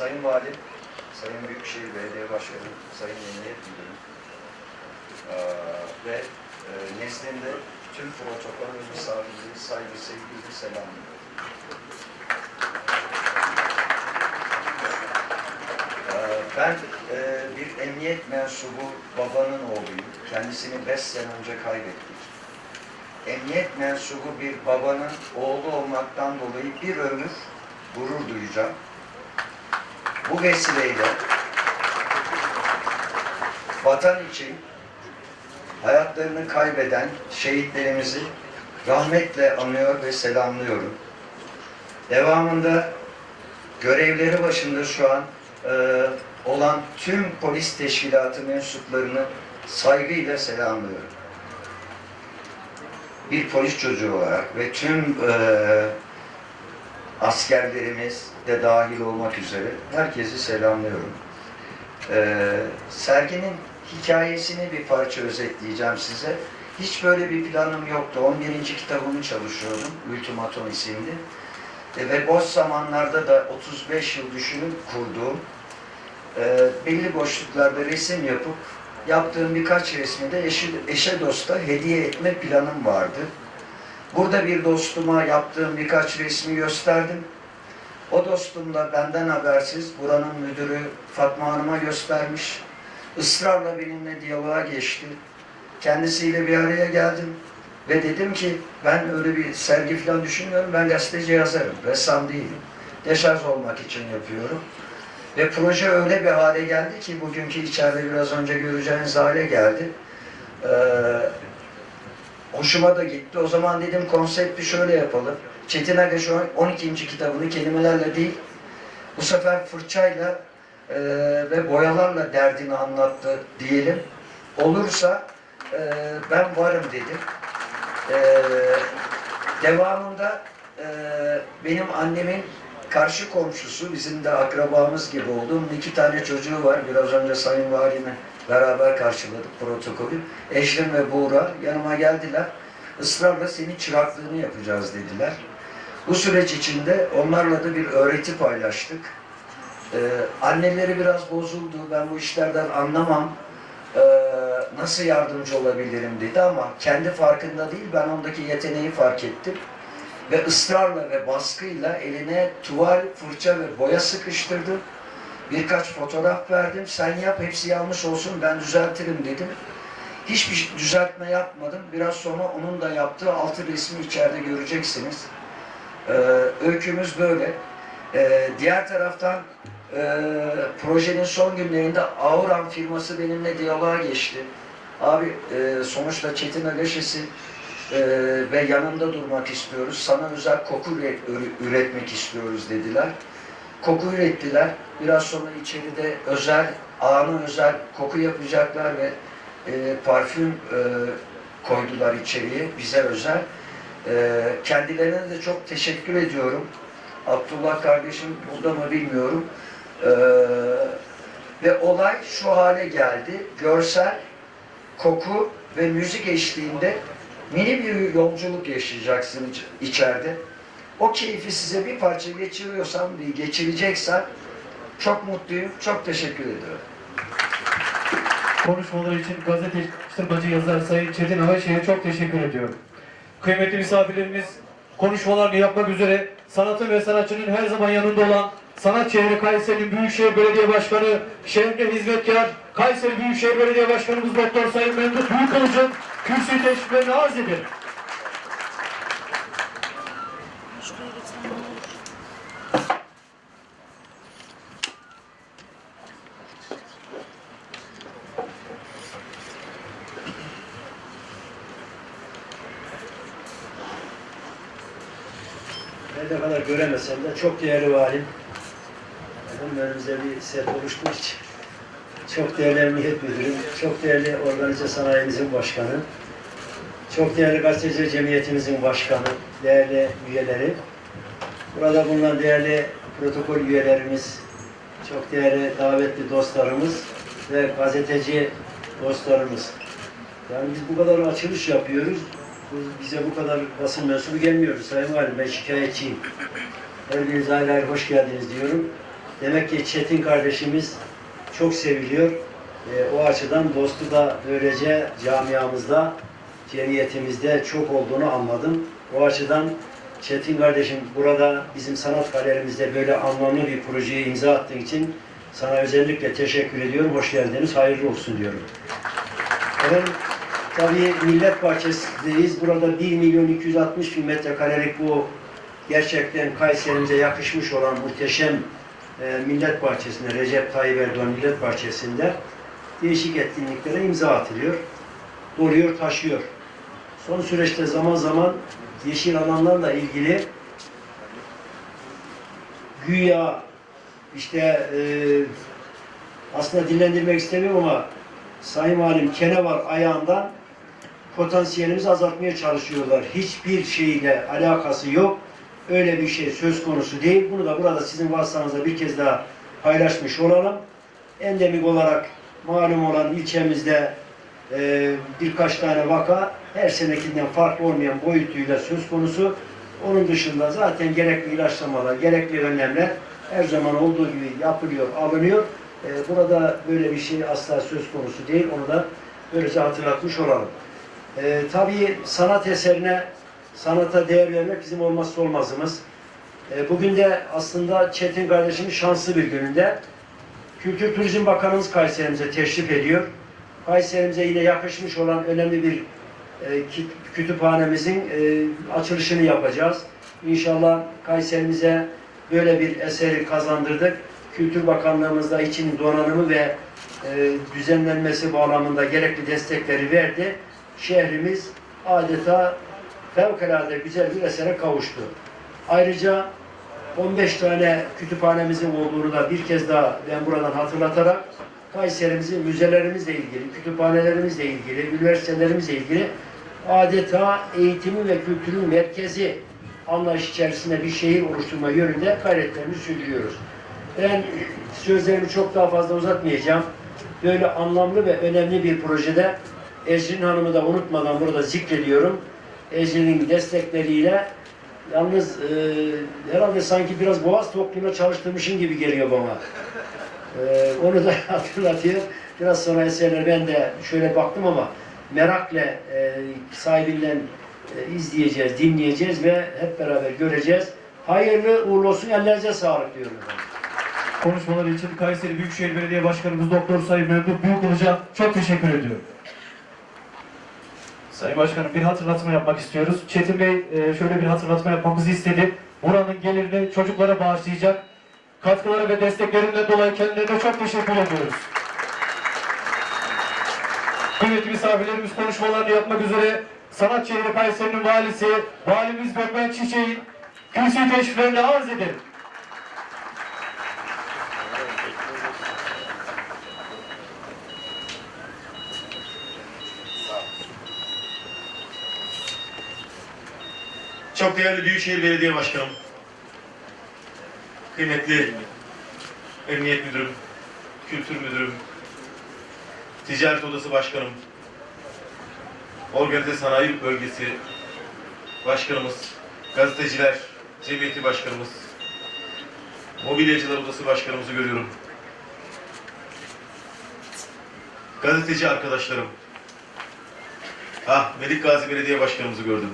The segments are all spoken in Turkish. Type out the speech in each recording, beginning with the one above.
Sayın Valim, Sayın Büyükşehir Belediye Başkanı, Sayın Emniyet Müdürü eee, ve e, nezdinde tüm protokol ve misafirleri saygı, sevgiyle selamlıyorum. Eee, Ben eee, bir emniyet mensubu babanın oğluyum. Kendisini beş sene önce kaybettik. Emniyet mensubu bir babanın oğlu olmaktan dolayı bir ömür gurur duyacağım. Bu vesileyle vatan için hayatlarını kaybeden şehitlerimizi rahmetle anıyor ve selamlıyorum. Devamında görevleri başında şu an e, olan tüm polis teşkilatı mensuplarını saygıyla selamlıyorum. Bir polis çocuğu olarak ve tüm e, askerlerimiz de dahil olmak üzere herkesi selamlıyorum. Ee, serginin hikayesini bir parça özetleyeceğim size. Hiç böyle bir planım yoktu. 11. kitabımı çalışıyordum. Ultimatum isimli. E, ve boş zamanlarda da 35 yıl düşünüp kurduğum e, belli boşluklarda resim yapıp yaptığım birkaç resmi de eşe, eşe dosta hediye etme planım vardı. Burada bir dostuma yaptığım birkaç resmi gösterdim. O dostum da benden habersiz buranın müdürü Fatma Hanım'a göstermiş. Israrla benimle diyaloğa geçti. Kendisiyle bir araya geldim. Ve dedim ki ben öyle bir sergi falan düşünmüyorum. Ben gazeteci yazarım. Ressam değilim. Deşarj olmak için yapıyorum. Ve proje öyle bir hale geldi ki bugünkü içeride biraz önce göreceğiniz hale geldi. Ee, hoşuma da gitti. O zaman dedim konsepti şöyle yapalım. Çetin Aga şu an 12. kitabını kelimelerle değil, bu sefer fırçayla e, ve boyalarla derdini anlattı diyelim. Olursa e, ben varım dedim. E, devamında e, benim annemin karşı komşusu, bizim de akrabamız gibi olduğum iki tane çocuğu var. Biraz önce Sayın Valim'e beraber karşıladık protokolü. Eşrem ve Buğra yanıma geldiler. Israrla senin çıraklığını yapacağız dediler. Bu süreç içinde onlarla da bir öğreti paylaştık. Ee, anneleri biraz bozuldu. Ben bu işlerden anlamam. Ee, nasıl yardımcı olabilirim dedi ama kendi farkında değil. Ben ondaki yeteneği fark ettim. Ve ısrarla ve baskıyla eline tuval, fırça ve boya sıkıştırdı. Birkaç fotoğraf verdim. Sen yap hepsi yanlış olsun ben düzeltirim dedim. Hiçbir düzeltme yapmadım. Biraz sonra onun da yaptığı altı resmi içeride göreceksiniz. Ee, öykümüz böyle. Ee, diğer taraftan e, projenin son günlerinde Auran firması benimle diyaloğa geçti. Abi e, sonuçta Çetin Agaşesi e, ve yanında durmak istiyoruz. Sana özel koku üretmek istiyoruz dediler. Koku ürettiler. Biraz sonra içeride özel, anı özel koku yapacaklar ve e, parfüm e, koydular içeriye bize özel. Ee, kendilerine de çok teşekkür ediyorum. Abdullah kardeşim burada mı bilmiyorum. Ee, ve olay şu hale geldi. Görsel, koku ve müzik eşliğinde mini bir yolculuk yaşayacaksın iç- içeride. O keyfi size bir parça geçiriyorsam, geçireceksen çok mutluyum. Çok teşekkür ediyorum. Konuşmaları için gazeteci yazar Sayın Çetin Avaşehir'e çok teşekkür ediyorum. Kıymetli misafirlerimiz konuşmalarını yapmak üzere sanatın ve sanatçının her zaman yanında olan Sanat Şehri Kayseri Büyükşehir Belediye Başkanı şehrine hizmetkar Kayseri Büyükşehir Belediye Başkanımız Doktor Sayın Memduh Büyükkılıç'ın kürsü teşriflerini arz ederim. Şuraya geçsem ne olur? Ben ne kadar de çok değerli valim. Efendim önümüzde bir set oluştuğu için çok değerli emniyet müdürüm, çok değerli organize sanayimizin başkanı, çok değerli gazeteciler cemiyetimizin başkanı, değerli üyeleri, burada bulunan değerli protokol üyelerimiz, çok değerli davetli dostlarımız ve gazeteci dostlarımız. Yani biz bu kadar açılış yapıyoruz. Bize bu kadar basın mensubu gelmiyoruz Sayın Valim. Ben şikayetçiyim. Her ayrı hoş geldiniz diyorum. Demek ki Çetin kardeşimiz çok seviliyor. E, o açıdan dostu da böylece camiamızda, cemiyetimizde çok olduğunu anladım. O açıdan Çetin kardeşim burada bizim sanat galerimizde böyle anlamlı bir projeye imza attığın için sana özellikle teşekkür ediyorum. Hoş geldiniz, hayırlı olsun diyorum. Efendim, tabii Millet Bahçesi'ndeyiz. Burada 1 milyon 260 bin metrekarelik bu gerçekten Kayserimize yakışmış olan muhteşem e, Millet Bahçesi'nde, Recep Tayyip Erdoğan Millet Bahçesi'nde değişik etkinliklere imza atılıyor. Doluyor, taşıyor. Son süreçte zaman zaman yeşil alanlarla ilgili güya işte e, aslında dillendirmek istemiyorum ama Sayın Valim kene var ayağından potansiyelimizi azaltmaya çalışıyorlar. Hiçbir şeyle alakası yok. Öyle bir şey söz konusu değil. Bunu da burada sizin vasıtanızda bir kez daha paylaşmış olalım. Endemik olarak malum olan ilçemizde e, birkaç tane vaka her senekinden farklı olmayan boyutuyla söz konusu. Onun dışında zaten gerekli ilaçlamalar, gerekli önlemler her zaman olduğu gibi yapılıyor, alınıyor. E, burada böyle bir şey asla söz konusu değil. Onu da böylece hatırlatmış olalım. E, tabii sanat eserine, sanata değer vermek bizim olmazsa olmazımız. E, bugün de aslında Çetin kardeşimin şanslı bir gününde. Kültür Turizm Bakanımız Kayserimize teşrif ediyor. Kayserimize yine yakışmış olan önemli bir e, kütüphanemizin e, açılışını yapacağız. İnşallah Kayserimize böyle bir eseri kazandırdık. Kültür Bakanlığımız da için donanımı ve düzenlenmesi bağlamında gerekli destekleri verdi. Şehrimiz adeta fevkalade güzel bir esere kavuştu. Ayrıca 15 tane kütüphanemizin olduğunu da bir kez daha ben buradan hatırlatarak Kayserimizin müzelerimizle ilgili, kütüphanelerimizle ilgili, üniversitelerimizle ilgili adeta eğitimin ve kültürün merkezi anlayış içerisinde bir şehir oluşturma yönünde gayretlerimizi sürdürüyoruz. Ben sözlerimi çok daha fazla uzatmayacağım. Böyle anlamlı ve önemli bir projede Ecrin Hanım'ı da unutmadan burada zikrediyorum. Ecrin'in destekleriyle yalnız e, herhalde sanki biraz boğaz toplumuna çalıştırmışım gibi geliyor bana. E, onu da hatırlatıyor. Biraz sonra eserler ben de şöyle baktım ama merakla e, sahibinden e, izleyeceğiz, dinleyeceğiz ve hep beraber göreceğiz. Hayırlı uğurlu olsun, ellerinize sağlık diyorum. Konuşmaları için Kayseri Büyükşehir Belediye Başkanımız Doktor Sayın Mevlüt Büyükılıç'a çok teşekkür ediyorum. Sayın Başkanım bir hatırlatma yapmak istiyoruz. Çetin Bey e, şöyle bir hatırlatma yapmamızı istedi. Buranın gelirini çocuklara bağışlayacak. Katkıları ve desteklerinden dolayı kendilerine çok teşekkür ediyoruz. Kıymetli misafirlerimiz konuşmalarını yapmak üzere Sanat Şehri Kayseri'nin valisi, valimiz Gökmen Çiçek'in kürsü teşriflerini arz edelim. Çok değerli Büyükşehir Belediye Başkanım, kıymetli Emniyet Müdürüm, Kültür Müdürüm, Ticaret Odası Başkanım, Organize Sanayi Bölgesi Başkanımız, Gazeteciler Cemiyeti Başkanımız, Mobilyacılar Odası Başkanımızı görüyorum. Gazeteci arkadaşlarım, ah Melik Gazi Belediye Başkanımızı gördüm.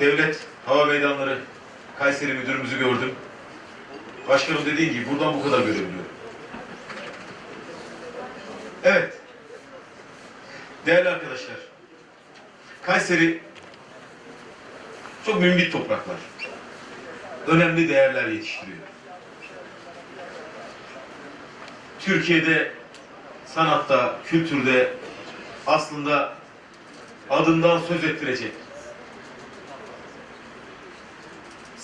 Devlet Hava Meydanları Kayseri Müdürümüzü gördüm. Başkanım dediğin gibi buradan bu kadar görebiliyorum. Evet. Değerli arkadaşlar. Kayseri çok mümbit topraklar. Önemli değerler yetiştiriyor. Türkiye'de sanatta, kültürde aslında adından söz ettirecek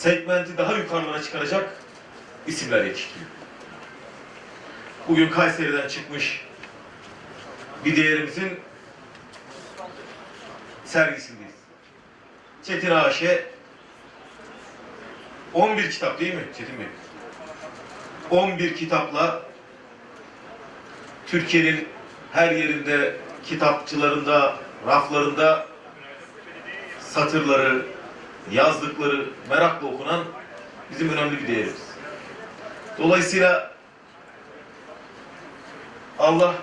segmenti daha yukarılara çıkaracak isimler yetiştiriyor. Bugün Kayseri'den çıkmış bir değerimizin sergisindeyiz. Çetin Aşe 11 kitap değil mi Çetin Bey? 11 kitapla Türkiye'nin her yerinde kitapçılarında, raflarında satırları, yazdıkları merakla okunan bizim önemli bir değerimiz. Dolayısıyla Allah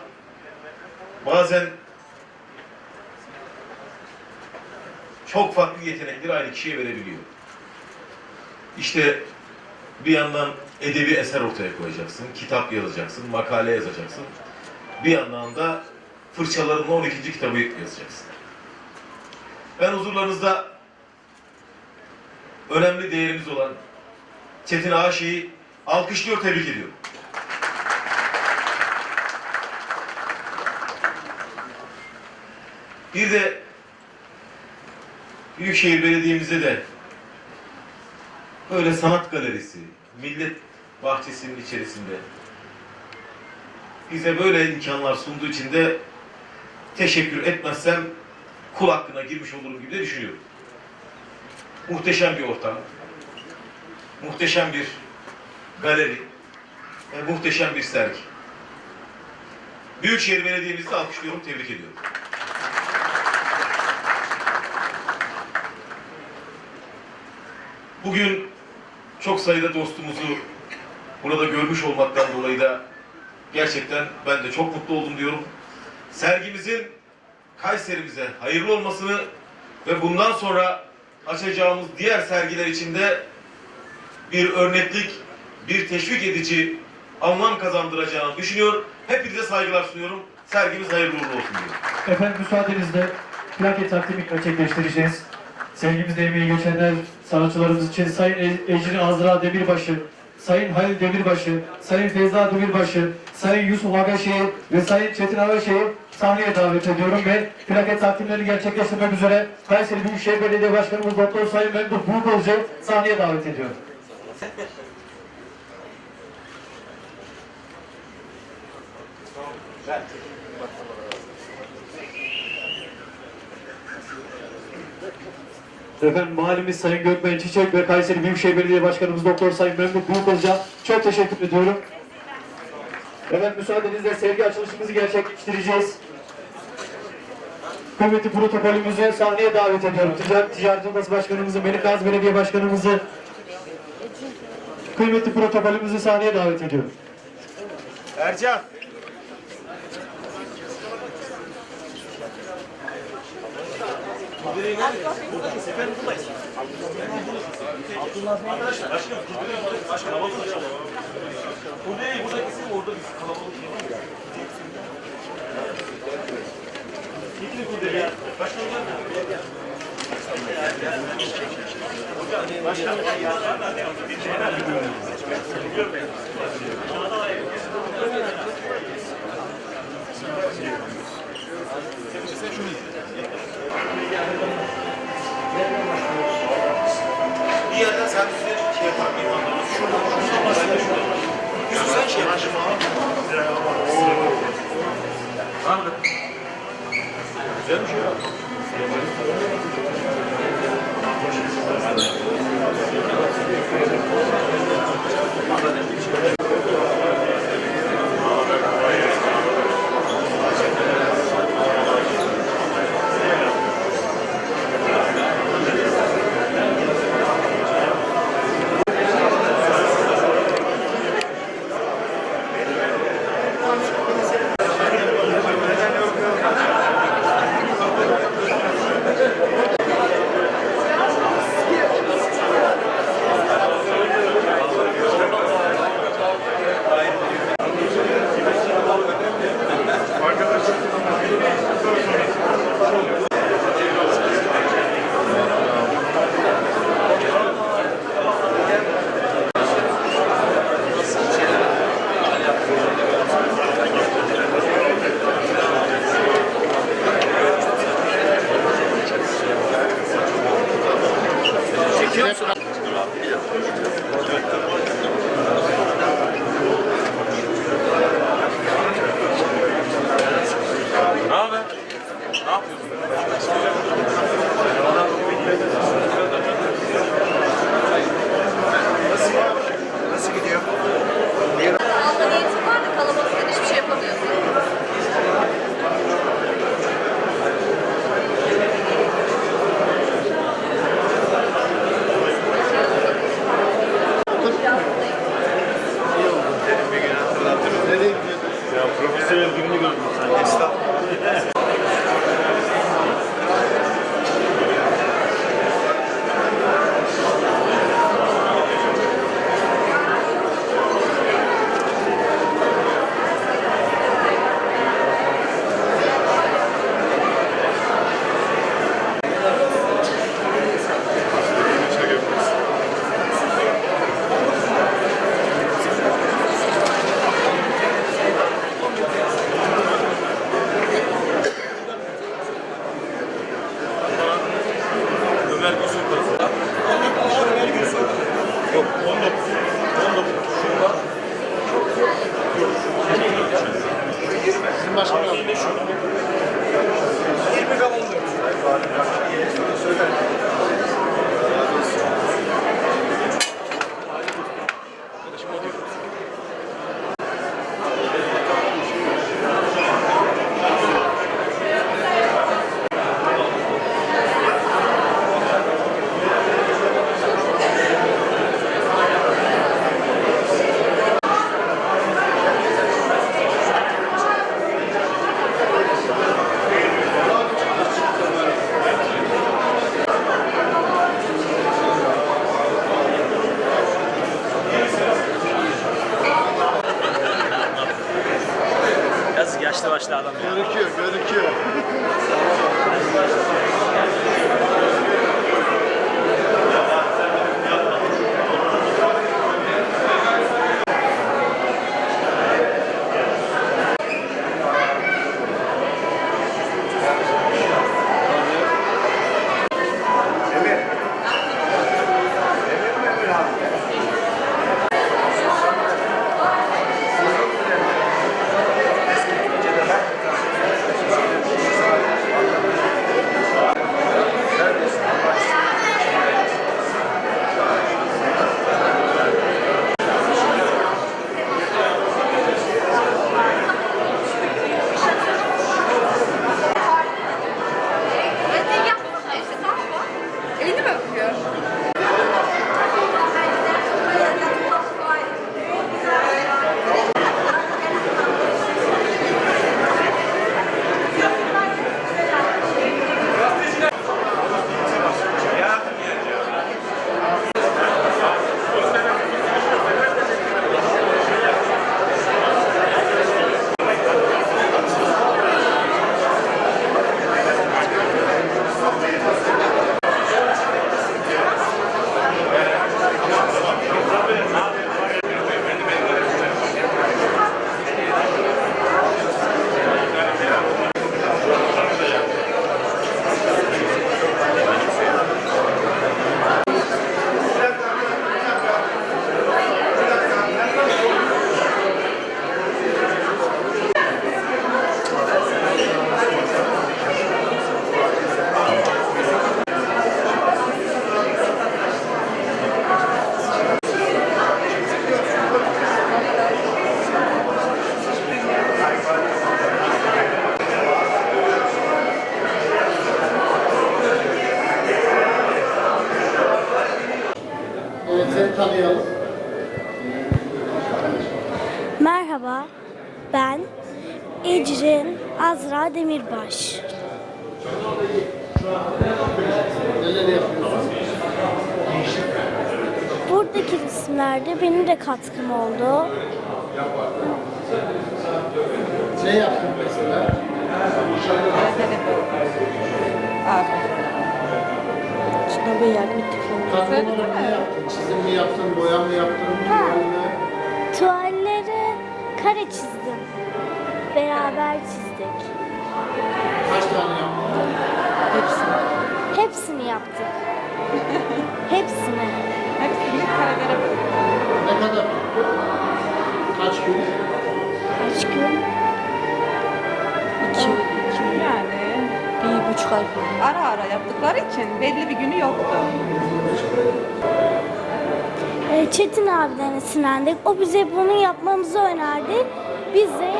bazen çok farklı yetenekleri aynı kişiye verebiliyor. İşte bir yandan edebi eser ortaya koyacaksın, kitap yazacaksın, makale yazacaksın. Bir yandan da fırçalarınla 12. kitabı yazacaksın. Ben huzurlarınızda önemli değerimiz olan Çetin Aşı'yı alkışlıyor, tebrik ediyorum. Bir de Büyükşehir Belediye'mizde de böyle sanat galerisi, millet bahçesinin içerisinde bize böyle imkanlar sunduğu için de teşekkür etmezsem kul hakkına girmiş olurum gibi de düşünüyorum. Muhteşem bir ortam, muhteşem bir galeri ve muhteşem bir sergi. Büyükşehir Belediye'mizi alkışlıyorum, tebrik ediyorum. Bugün çok sayıda dostumuzu burada görmüş olmaktan dolayı da gerçekten ben de çok mutlu oldum diyorum. Sergimizin Kayserimize hayırlı olmasını ve bundan sonra açacağımız diğer sergiler içinde bir örneklik, bir teşvik edici anlam kazandıracağını düşünüyor. Hepinize saygılar sunuyorum. Sergimiz hayırlı uğurlu olsun diyorum. Efendim müsaadenizle plaket takdimi gerçekleştireceğiz. Sevgimizde emeği geçenler sanatçılarımız için Sayın Ecrin Azra Demirbaşı, Sayın Halil Demirbaşı, Sayın Feyza Demirbaşı, Sayın Yusuf Agaşehir ve Sayın Çetin Agaşehir sahneye davet ediyorum ve plaket takdimlerini gerçekleştirmek üzere Kayseri Büyükşehir Belediye Başkanımız Doktor Sayın Memduh Büyükolcu sahneye davet ediyorum. Efendim mahallemiz Sayın Gökmen Çiçek ve Kayseri Büyükşehir Belediye Başkanımız Doktor Sayın Memduh Büyükozca çok teşekkür ediyorum. Efendim müsaadenizle sergi açılışımızı gerçekleştireceğiz. Kıymetli protokolümüzü sahneye davet ediyorum. Ticaret, Ticaret Odası Başkanımızı, Melik Gazi Belediye Başkanımızı, kıymetli protokolümüzü sahneye davet ediyorum. Ercan. Buradayız efendim buradayız. Abdullah Bey arkadaşlar. Başkanım kurdurayım. Başkanım kalabalık açalım. Bu değil burada kesin orada biz kalabalık yapalım. Gidin kurdurayım. Başkanım var mı? Başkanım Şunu bir yerden sen bize şey yapar mıyım? Şuradan, şuradan, şuradan, şuradan. Yusuf dá da. Ecren Azra Demirbaş. Buradaki resimlerde benim de katkım oldu. Ne yaptın mesela? Şuna bir yardım ettik. Çizim mi yaptın, boya mı yaptın? Ha. Tuvalleri kare çizdim beraber çizdik. Kaç tane yaptın? Hepsini. Hepsini yaptık. Hepsini. Hepsini karagara Ne kadar? Kaç gün? Kaç gün? İki, iki gün yani. Bir buçuk ay falan. Ara ara yaptıkları için belli bir günü yoktu. Ee, Çetin abiden esinlendik. O bize bunu yapmamızı önerdi. Biz de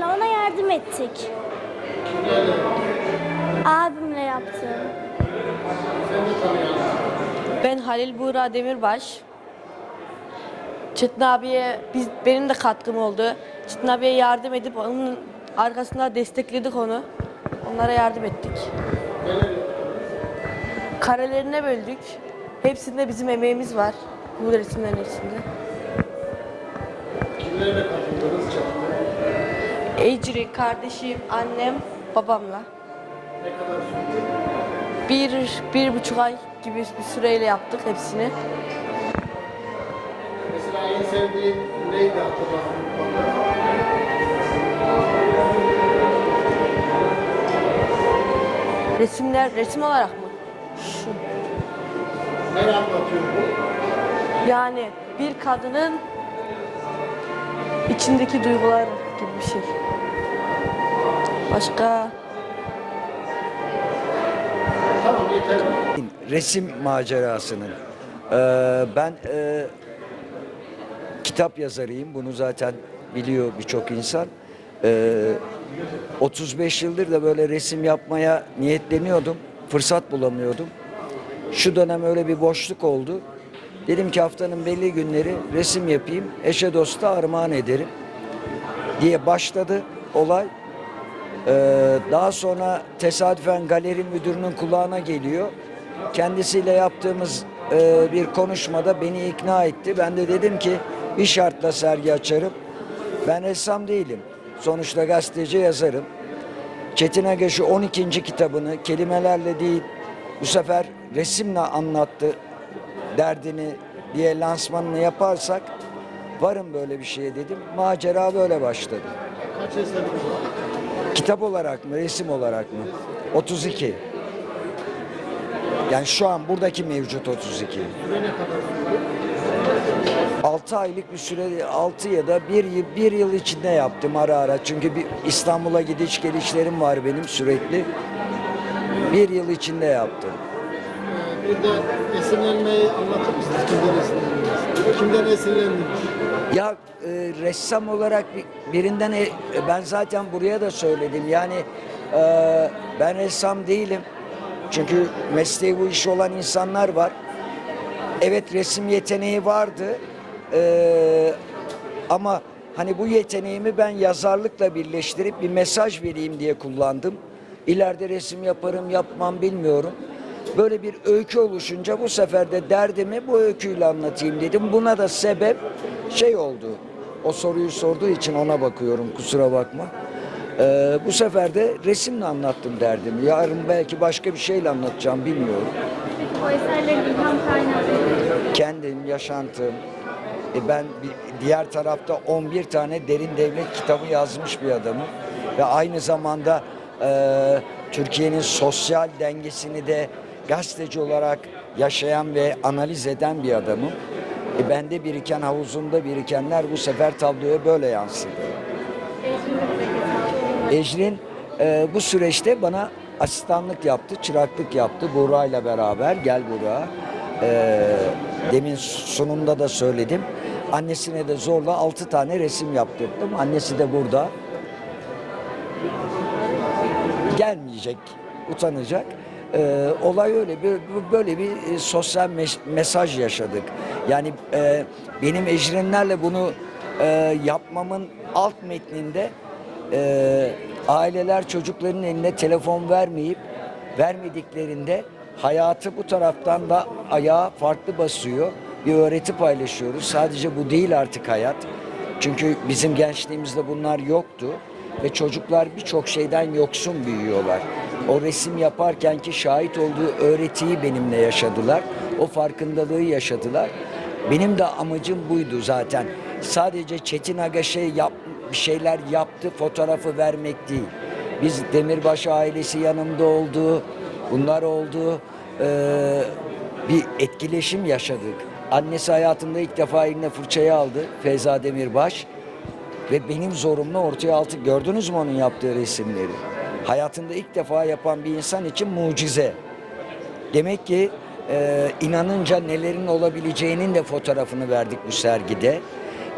yani ona yardım ettik. Abimle yaptım. Ben Halil Buğra Demirbaş. Çetin abiye biz, benim de katkım oldu. Çetin abiye yardım edip onun arkasında destekledik onu. Onlara yardım ettik. Karelerine böldük. Hepsinde bizim emeğimiz var. Bu resimlerin hepsinde. Kimlere Ecri, kardeşim, annem, babamla. Ne kadar sürdü? Bir, bir buçuk ay gibi bir süreyle yaptık hepsini. Mesela en sevdiğin neydi hatırladın? Resimler, resim olarak mı? Şu. Ne anlatıyor bu? Yani bir kadının içindeki gibi bir şey. Başka resim macerasının. Ee, ben e, kitap yazarıyım. Bunu zaten biliyor birçok insan. Ee, 35 yıldır da böyle resim yapmaya niyetleniyordum. Fırsat bulamıyordum. Şu dönem öyle bir boşluk oldu. Dedim ki haftanın belli günleri resim yapayım. Eşe dosta armağan ederim diye başladı olay. Ee, daha sonra tesadüfen galeri müdürünün kulağına geliyor. Kendisiyle yaptığımız e, bir konuşmada beni ikna etti. Ben de dedim ki bir şartla sergi açarım. Ben ressam değilim. Sonuçta gazeteci yazarım. Çetin şu 12. kitabını kelimelerle değil bu sefer resimle anlattı derdini diye lansmanını yaparsak varım böyle bir şeye dedim. Macera böyle başladı. Kaç eseriniz var? Kitap olarak mı, resim olarak mı? 32. Yani şu an buradaki mevcut 32. Süre ne kadar sürdü? 6 aylık bir süre, 6 ya da 1 yıl, bir yıl içinde yaptım ara ara. Çünkü bir İstanbul'a gidiş gelişlerim var benim sürekli. Bir yıl içinde yaptım. Bir de esinlenmeyi anlatır mısınız? Kimden esinlendiniz? Kimden esinlendiniz? Ya e, ressam olarak bir- birinden e, ben zaten buraya da söyledim. Yani e, ben ressam değilim. Çünkü mesleği bu işi olan insanlar var. Evet resim yeteneği vardı. E, ama hani bu yeteneğimi ben yazarlıkla birleştirip bir mesaj vereyim diye kullandım. İleride resim yaparım yapmam bilmiyorum. Böyle bir öykü oluşunca bu sefer de derdimi bu öyküyle anlatayım dedim. Buna da sebep şey oldu. O soruyu sorduğu için ona bakıyorum kusura bakma. Ee, bu sefer de resimle anlattım derdimi. Yarın belki başka bir şeyle anlatacağım bilmiyorum. O eserlerin ilham kaynağı. Kendim, yaşantım. E ben bir- diğer tarafta 11 tane derin devlet kitabı yazmış bir adamım. Ve aynı zamanda e, Türkiye'nin sosyal dengesini de gazeteci olarak yaşayan ve analiz eden bir adamım. E bende biriken havuzumda birikenler bu sefer tabloya böyle yansıdı. Ecrin e, bu süreçte bana asistanlık yaptı, çıraklık yaptı Buğra'yla beraber. Gel Buğra. E, demin sunumda da söyledim. Annesine de zorla altı tane resim yaptırdım. Annesi de burada. Gelmeyecek, utanacak. E, olay öyle bir böyle bir e, sosyal mes- mesaj yaşadık. Yani e, benim Ecrinlerle bunu e, yapmamın alt metninde e, aileler çocukların eline telefon vermeyip vermediklerinde hayatı bu taraftan da ayağa farklı basıyor. Bir öğreti paylaşıyoruz. Sadece bu değil artık hayat. Çünkü bizim gençliğimizde bunlar yoktu ve çocuklar birçok şeyden yoksun büyüyorlar. O resim yaparken ki şahit olduğu öğretiyi benimle yaşadılar. O farkındalığı yaşadılar. Benim de amacım buydu zaten. Sadece Çetin Aga şey yap, bir şeyler yaptı, fotoğrafı vermek değil. Biz Demirbaş ailesi yanımda oldu, bunlar oldu. Ee, bir etkileşim yaşadık. Annesi hayatında ilk defa eline fırçayı aldı Feyza Demirbaş. Ve benim zorumla ortaya altı gördünüz mü onun yaptığı resimleri? Hayatında ilk defa yapan bir insan için mucize. Demek ki e, inanınca nelerin olabileceğinin de fotoğrafını verdik bu sergide.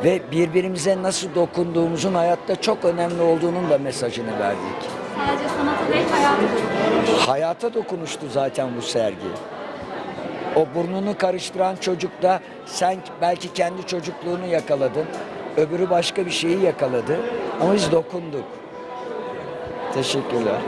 Ve birbirimize nasıl dokunduğumuzun hayatta çok önemli olduğunun da mesajını verdik. Sadece sanata değil hayata Hayata dokunuştu zaten bu sergi. O burnunu karıştıran çocuk da sen belki kendi çocukluğunu yakaladın. Öbürü başka bir şeyi yakaladı. Ama biz dokunduk. Teşekkürler.